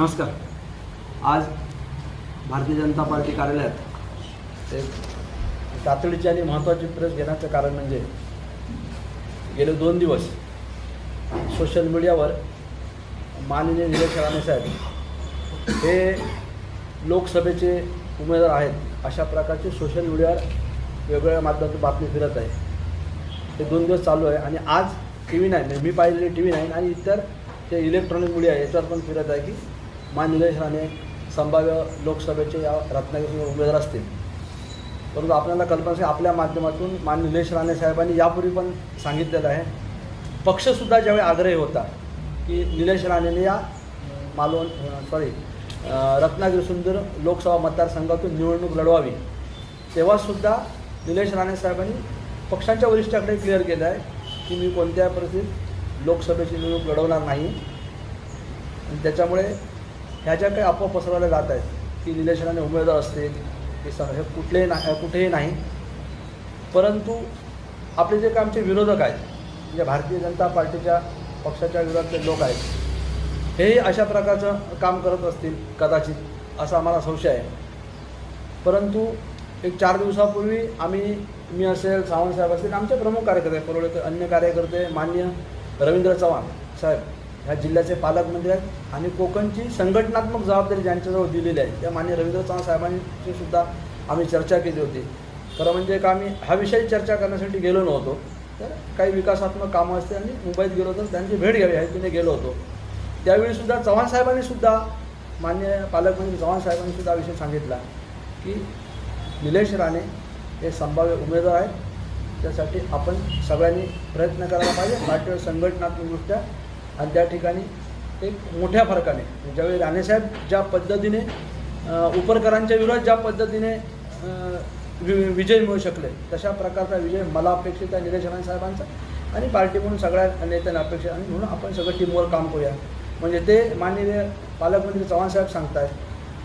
नमस्कार. आज भारतीय जनता पार्टी कार्यालयात एक तातडीची आणि महत्त्वाची प्रेस घेण्याचं कारण म्हणजे गेले दोन दिवस सोशल मीडियावर माननीय निलेश राणे साहेब हे लोकसभेचे उमेदवार आहेत. अशा प्रकारचे सोशल मीडियावर वेगवेगळ्या माध्यमातून बातमी फिरत आहे. हे दोन दिवस चालू आहे आणि आज टी व्ही नाईन मी पाहिलेली टी व्ही नाईन आणि इतर ते इलेक्ट्रॉनिक मीडिया आहे याच्यावर पण फिरत आहे की मान निलेश राणे संभाव्य लोकसभेचे या रत्नागिरी उमेदवार असतील. परंतु आपल्याला कल्पना आहे आपल्या माध्यमातून मान निलेश राणे साहेबांनी यापूर्वी पण सांगितलेलं आहे. पक्षसुद्धा ज्यावेळी आग्रही होता की निलेश राणेने या मालवण सॉरी रत्नागिरी सुंदर लोकसभा मतदारसंघातून निवडणूक लढवावी. तेव्हासुद्धा निलेश राणे साहेबांनी पक्षांच्या वरिष्ठाकडे क्लिअर केलं आहे की मी कोणत्या परिस्थितीत लोकसभेची निवडणूक लढवणार नाही. आणि त्याच्यामुळे ह्या ज्या काही अफवा पसरवल्या जात आहेत की निलेश राणे उमेदवार असतील हे सर हे कुठलेही ना कुठेही नाही. परंतु आपले जे काही आमचे विरोधक आहेत म्हणजे भारतीय जनता पार्टीच्या पक्षाच्या विरोधातले लोक आहेत हेही अशा प्रकारचं काम करत असतील कदाचित असा आम्हाला संशय आहे. परंतु एक चार दिवसापूर्वी आम्ही मी असेल सावंत साहेब असतील आमचे प्रमुख कार्यकर्ते परवडे अन्य कार्यकर्ते मान्य रवींद्र चव्हाण साहेब ह्या जिल्ह्याचे पालकमंत्री आहेत आणि कोकणची संघटनात्मक जबाबदारी ज्यांच्याजवळ दिलेली आहे त्या मान्य रवींद्र चव्हाण साहेबांची सुद्धा आम्ही चर्चा केली होती. खरं म्हणजे का आम्ही हा विषय चर्चा करण्यासाठी गेलो नव्हतो तर काही विकासात्मक कामं असते आणि मुंबईत गेलो तर त्यांची भेट घ्यावी ह्या तिने गेलो होतो. त्यावेळीसुद्धा चव्हाण साहेबांनी सुद्धा मान्य पालकमंत्री चव्हाण साहेबांनी सुद्धा हा विषय सांगितला की निलेश राणे हे संभाव्य उमेदवार आहेत त्यासाठी आपण सगळ्यांनी प्रयत्न करायला पाहिजे पार्टीवर संघटनात्मकदृष्ट्या आणि त्या ठिकाणी एक मोठ्या फरकाने ज्यावेळी राणेसाहेब ज्या पद्धतीने उपरकरांच्या विरोधात ज्या पद्धतीने वि- विजय मिळू शकले तशा प्रकारचा विजय मला अपेक्षित आहे निलेश राणे साहेबांचा आणि पार्टी म्हणून सगळ्या नेत्यांना अपेक्षित आणि म्हणून आपण सगळं टीमवर काम करूया. म्हणजे ते माननीय पालकमंत्री चव्हाण साहेब सांगतायत.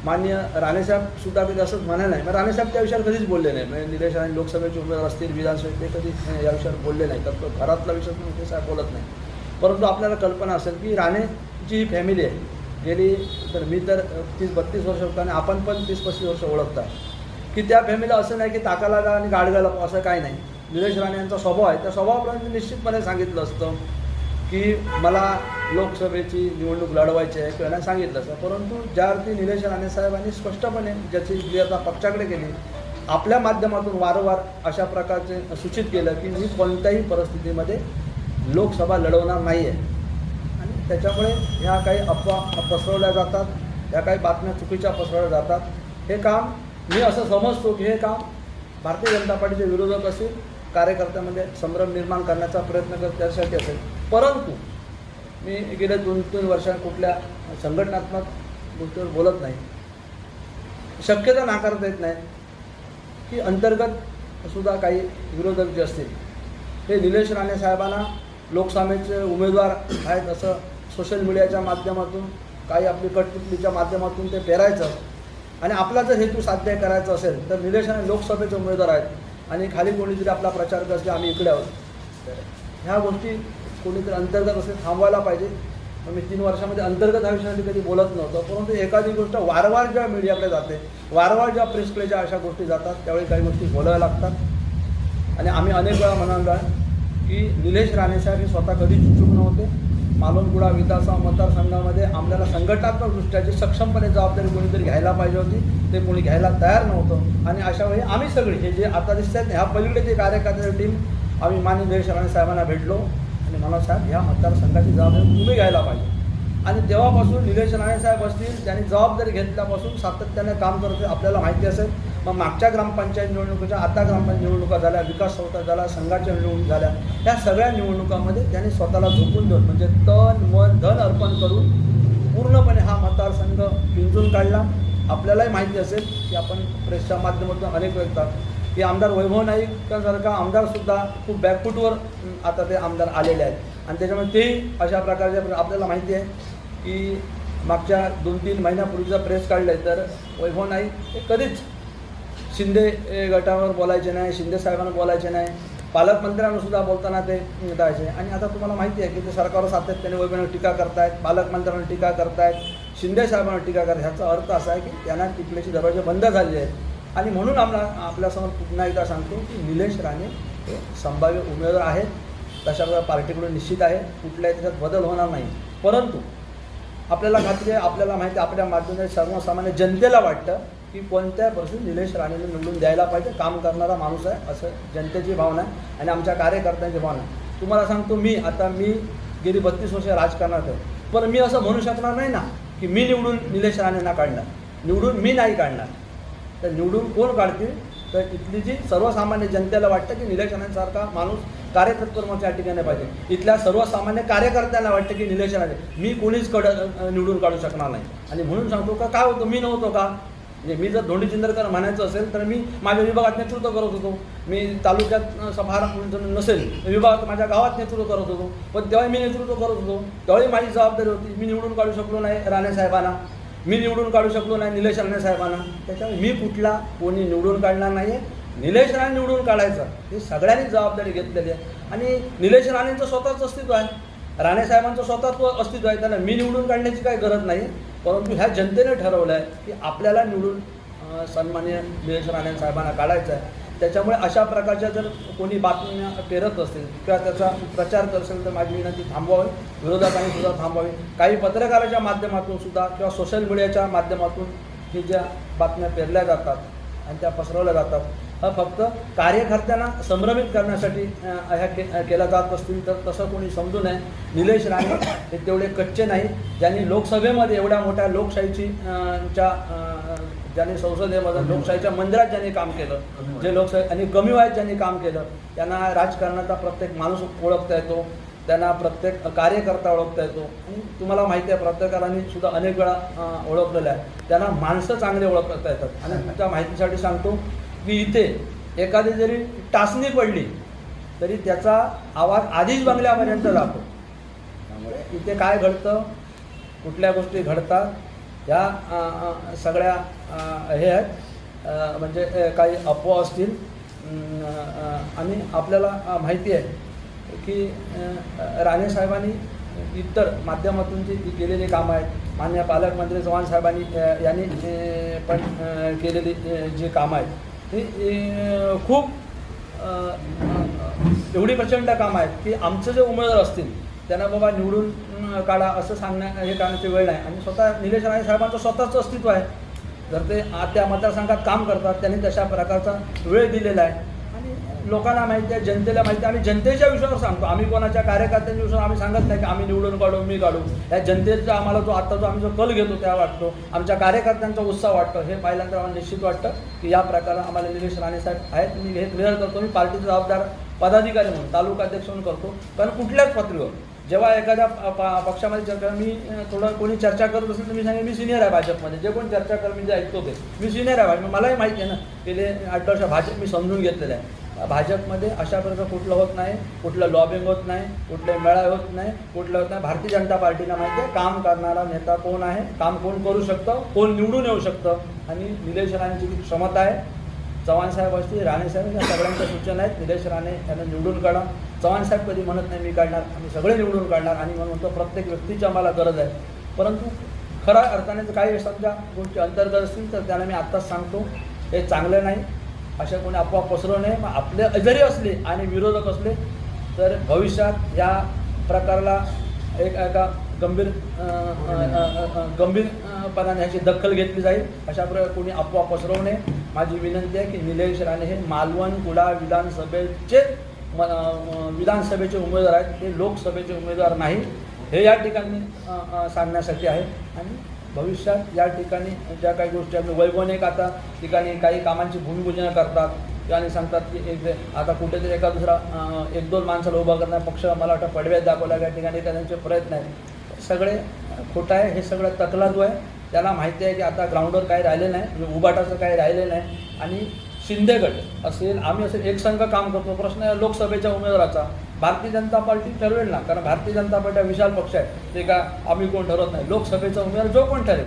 मान्य राणेसाहेब कधी असंच म्हणायला नाही. मग राणेसाहेब त्या विषयावर कधीच बोलले नाही. म्हणजे निलेश राणे लोकसभेचे उमेदवार असतील विधानसभेत ते कधी या विषयावर बोलले नाही. तर तो घरातला विषय म्हणून ते साहेब बोलत नाही. परंतु आपल्याला कल्पना असेल की राणेची ही फॅमिली आहे. गेली तर मी तर तीस बत्तीस वर्ष होता आणि आपण पण तीस पस्तीस वर्ष ओळखता. की त्या फॅमिलीला असं नाही की ताकाला जा आणि गाडगाला पा असं काही नाही. निलेश राणे यांचा स्वभाव आहे. त्या स्वभावाप्रमाणे मी निश्चितपणे सांगितलं असतं की मला लोकसभेची निवडणूक लढवायची आहे किंवा नाही सांगितलं असतं. परंतु ज्या अर्थी निलेश राणे साहेबांनी स्पष्टपणे ज्याची क्लिअरता पक्षाकडे केली आपल्या माध्यमातून वारंवार अशा प्रकारचे सूचित केलं की मी कोणत्याही परिस्थितीमध्ये लोकसभा लढवणार नाही आहे आणि त्याच्यामुळे ह्या काही अफवा पसरवल्या जातात ह्या काही बातम्या चुकीच्या पसरवल्या जातात. हे काम मी असं समजतो की हे काम भारतीय जनता पार्टीचे विरोधक असेल कार्यकर्त्यामध्ये संभ्रम निर्माण करण्याचा प्रयत्न करत त्यासाठी असेल. परंतु मी गेल्या दोन तीन वर्षात कुठल्या संघटनात्मक गोष्टीवर बोलत नाही. शक्यता नाकारता येत नाही. की अंतर्गत सुद्धा काही विरोधक जे असतील हे निलेश राणे साहेबांना लोकसभेचे उमेदवार आहेत असं सोशल मीडियाच्या माध्यमातून काही आपली कटपुतलीच्या माध्यमातून ते पेरायचं. आणि आपला जर हेतू साध्य करायचा असेल तर निलेशाने लोकसभेचे उमेदवार आहेत. आणि खाली कोणीतरी आपला प्रचार करते आम्ही इकडे आहोत. ह्या गोष्टी कोणीतरी अंतर्गत असेल थांबवायला पाहिजे. मग मी तीन वर्षामध्ये अंतर्गत आयुष्यासाठी कधी बोलत नव्हतं परंतु एखादी गोष्ट वारंवार जेव्हा मीडियाकडे जाते वारंवार जेव्हा प्रेसकडे ज्या अशा गोष्टी जातात त्यावेळी काही गोष्टी बोलाव्या लागतात. आणि आम्ही अनेक वेळा म्हणालो आहे की निलेश राणेसाहेब हे स्वतः कधीच चूक नव्हते. मालवणकुडा विधानसभा मतदारसंघामध्ये आम्हाला संघटनात्मक दृष्ट्याची सक्षमपणे जबाबदारी कोणीतरी घ्यायला पाहिजे होती ते कोणी घ्यायला तयार नव्हतं. आणि अशा वेळी आम्ही सगळे हे जे आता दिसत आहेत ह्या पलीकडे जे कार्यकर्त्याची टीम आम्ही मान्य निलेश राणे साहेबांना भेटलो. आणि मला साहेब ह्या मतदारसंघाची जबाबदारी तुम्ही घ्यायला पाहिजे. आणि तेव्हापासून निलेश राणे साहेब असतील त्यांनी जबाबदारी घेतल्यापासून सातत्याने काम करत आपल्याला माहिती असेल. मग मागच्या ग्रामपंचायत निवडणुकीच्या आता ग्रामपंचायत निवडणुका झाल्या विकास संस्था झाला संघाच्या निवडणूक झाल्या या सगळ्या निवडणुकामध्ये त्यांनी स्वतःला झोपून देऊन म्हणजे तन मन धन अर्पण करून पूर्णपणे हा मतदारसंघ पिंजून काढला. आपल्यालाही माहिती असेल की आपण प्रेसच्या माध्यमातून अनेक वेळतात की आमदार वैभव नाईकांसारखा आमदारसुद्धा खूप बॅकफूटवर आता ते आमदार आलेले आहेत. आणि त्याच्यामुळे तेही अशा प्रकारचे आपल्याला माहिती आहे की मागच्या दोन तीन महिन्यापूर्वीचा प्रेस काढलं आहे तर वैभव नाईक हे कधीच शिंदे ए, गटावर बोलायचे नाही शिंदे साहेबांना बोलायचे नाही पालकमंत्र्यांना सुद्धा बोलताना ते निघायचे. आणि आता तुम्हाला माहिती आहे की ते सरकारवर सातत्याने वैभवाने टीका करतायत पालकमंत्र्यांना टीका करतायत शिंदे साहेबांना टीका करतात ह्याचा अर्थ असा आहे की त्यांना टिपण्याचे दरवाजे बंद झाले आहेत. आणि म्हणून आम्हाला आपल्यासमोर पुन्हा एकदा सांगतो की निलेश राणे हे संभाव्य उमेदवार आहेत. तशा प्रकारे पार्टीकडून निश्चित आहे. कुठल्याही त्याच्यात बदल होणार नाही. परंतु आपल्याला खात्री आहे आपल्याला माहिती आपल्या माध्यमाने सर्वसामान्य जनतेला वाटतं की कोणत्या परिस्थितीत निलेश राणेने निवडून द्यायला पाहिजे काम करणारा माणूस आहे असं जनतेची भावना आहे आणि आमच्या कार्यकर्त्यांची भावना आहे. तुम्हाला सांगतो मी आता मी गेली बत्तीस वर्ष राजकारणात आहे. पण मी असं म्हणू शकणार नाही ना की मी निवडून निलेश राणेंना काढणार. निवडून मी नाही काढणार. तर निवडून कोण काढतील? तर इथली जी सर्वसामान्य जनतेला वाटतं की निलेश राणेंसारखा माणूस कार्यतत्पर ठिकाणी पाहिजे. इथल्या सर्वसामान्य कार्यकर्त्यांना वाटतं की निलेश राणे मी कोणीच कड निवडून काढू शकणार नाही. आणि म्हणून सांगतो का काय होतं? मी नव्हतो का? म्हणजे मी जर धोंडी चिंदरकर म्हणायचं असेल तर मी माझ्या विभागात नेतृत्व करत होतो. मी तालुक्यात अ, नसेल विभागात माझ्या गावात नेतृत्व करत होतो. पण तेव्हा मी नेतृत्व करत होतो. तेव्हाही माझी जबाबदारी होती मी निवडून काढू शकलो नाही राणे साहेबांना. मी निवडून काढू शकलो नाही निलेश राणे साहेबांना. त्याच्यामुळे मी कुठला कोणी निवडून काढणार नाही आहे निलेश राणे निवडून काढायचं ही सगळ्यांनी जबाबदारी घेतलेली आहे. आणि निलेश राणेंचं स्वतःच अस्तित्व आहे. राणे साहेबांचं स्वतःच अस्तित्व आहे त्यांना मी निवडून काढण्याची काही गरज नाही. परंतु ह्या जनतेने ठरवलं आहे की आपल्याला निवडून सन्मान्य निलेश राणे साहेबांना काढायचं आहे. त्याच्यामुळे अशा प्रकारच्या जर कोणी बातम्या पेरत असतील किंवा त्याचा प्रचार करत असेल तर माझी विनंती थांबवावी. विरोधकांनी सुद्धा थांबवावी. काही पत्रकाराच्या माध्यमातून सुद्धा किंवा सोशल मीडियाच्या माध्यमातून ही ज्या बातम्या पेरल्या जातात आणि त्या पसरवल्या जातात हा फक्त कार्यकर्त्यांना संभ्रमित करण्यासाठी ह्या के केल्या जात असतील तर तसं कोणी समजू नये. निलेश राणे हे तेवढे कच्चे नाही ज्यांनी लोकसभेमध्ये एवढ्या मोठ्या लोकशाहीची च्या ज्यांनी संसदेमध्ये लोकशाहीच्या मंदिरात ज्यांनी काम केलं जे लोकशाही आणि कमी वयात ज्यांनी काम केलं त्यांना राजकारणाचा प्रत्येक माणूस ओळखता येतो. त्यांना प्रत्येक कार्यकर्ता ओळखता येतो. आणि तुम्हाला माहिती आहे पत्रकारांनी सुद्धा अनेक वेळा ओळखलेलं आहे. त्यांना माणसं चांगले ओळखता येतात. आणि तुमच्या माहितीसाठी सांगतो की इथे एखादी जरी टाचणी पडली तरी त्याचा आवाज आधीच बंगल्यापर्यंत जातो. त्यामुळे इथे काय घडतं? कुठल्या गोष्टी घडतात? या सगळ्या हे आहेत. म्हणजे काही अफवा असतील. आणि आपल्याला माहिती आहे की राणे साहेबांनी इतर माध्यमातून जी केलेली कामं आहेत मान्य पालकमंत्री चव्हाण साहेबांनी यांनी पण केलेली जी कामं आहेत खूप एवढी प्रचंड काम आहेत की आमचं जे उमेदवार असतील त्यांना बाबा निवडून काढा असं सांगण्या हे करण्याची वेळ नाही. आणि स्वतः निलेश राणे साहेबांचं स्वतःचं अस्तित्व आहे. जर ते आ- त्या मतदारसंघात काम करतात त्यांनी तशा प्रकारचा वेळ दिलेला आहे. लोकांना माहिती आहे जनतेला माहिती आहे. आम्ही जनतेच्या विषयावर सांगतो. आम्ही कोणाच्या कार्यकर्त्यांच्या विषयावर आम्ही सांगत नाही की आम्ही निवडून काढू मी काढू. या जनतेचा आम्हाला जो आता जो आम्ही जो कल घेतो त्या वाटतो. आमच्या कार्यकर्त्यांचा उत्साह वाटतो. हे पाहिल्यानंतर आम्हाला निश्चित वाटतं की या प्रकारे आम्हाला निलेश राणे साहेब आहेत. मी हे क्लिअर करतो. मी पार्टीचा जबाबदार पदाधिकारी म्हणून तालुका अध्यक्ष म्हणून करतो. कारण कुठल्याच पातळीवर जेव्हा एखाद्या प- पक्षामध्ये चर्चा मी थोडं कोणी चर्चा करत असेल तर मी सांगेन मी सिनियर आहे भाजपमध्ये. जे कोण चर्चा कर मी जे ऐकतो ते. मी सिनियर आहे भाजप मलाही माहिती आहे ना गेले आठ वर्ष भाजप मी समजून घेतलेलं आहे. भाजपमध्ये अशा प्रकारचं कुठलं होत नाही कुठलं लॉबिंग होत नाही कुठले मेळावे होत नाही कुठलं होत नाही. भारतीय जनता पार्टीला माहिती आहे काम करणारा नेता कोण आहे काम कोण करू शकतं कोण निवडून येऊ शकतं. आणि निलेश क्षमता आहे चव्हाण साहेब असतील राणे साहेब या सगळ्यांच्या सूचना आहेत. निलेश राणे यांना निवडून काढा. चव्हाण साहेब कधी म्हणत नाही मी काढणार आम्ही सगळे निवडून काढणार. आणि म्हणून म्हणतो प्रत्येक व्यक्तीची आम्हाला गरज आहे. परंतु खऱ्या अर्थाने जर काही समजा गोष्टी अंतर्गत असतील तर त्याला मी आत्ताच सांगतो हे चांगलं नाही. अशा कोणी अफवा पसरू नये. मग आपले जरी असले आणि विरोधक असले तर भविष्यात या प्रकारला एक एका गंभीर गंभीर पदाने गंभीरपणाने ह्याची दखल घेतली जाईल. अशा प्रकारे कोणी अफवा पसरवू नये माझी विनंती आहे की निलेश राणे हे मालवण कुडा विधानसभेचे म- विधानसभेचे उमेदवार आहेत. ते लोकसभेचे उमेदवार नाही. हे या ठिकाणी सांगण्यासाठी आहे. आणि भविष्यात या ठिकाणी ज्या काही गोष्टी आम्ही वैभवने आता ठिकाणी काही कामांची भूमिपूजन करतात. आणि सांगतात की एक आता कुठेतरी एका दुसरा एक दोन माणसाला उभा करणार पक्ष मला वाटतं पडव्यात दाखवला. त्या ठिकाणी त्यांचे प्रयत्न आहेत. सगळे खोटं आहे हे सगळं तकलादू आहे. त्याला माहिती आहे की आता ग्राउंडवर काही राहिले नाही म्हणजे काही राहिले नाही. आणि शिंदेगड असेल आम्ही असेल एक संघ काम करतो. प्रश्न आहे लोकसभेच्या उमेदवाराचा. भारतीय जनता पार्टी ठरवेल ना कारण भारतीय जनता पार्टी हा विशाल पक्ष आहे. ते का आम्ही कोण ठरवत नाही. लोकसभेचा उमेदवार जो कोण ठरेल.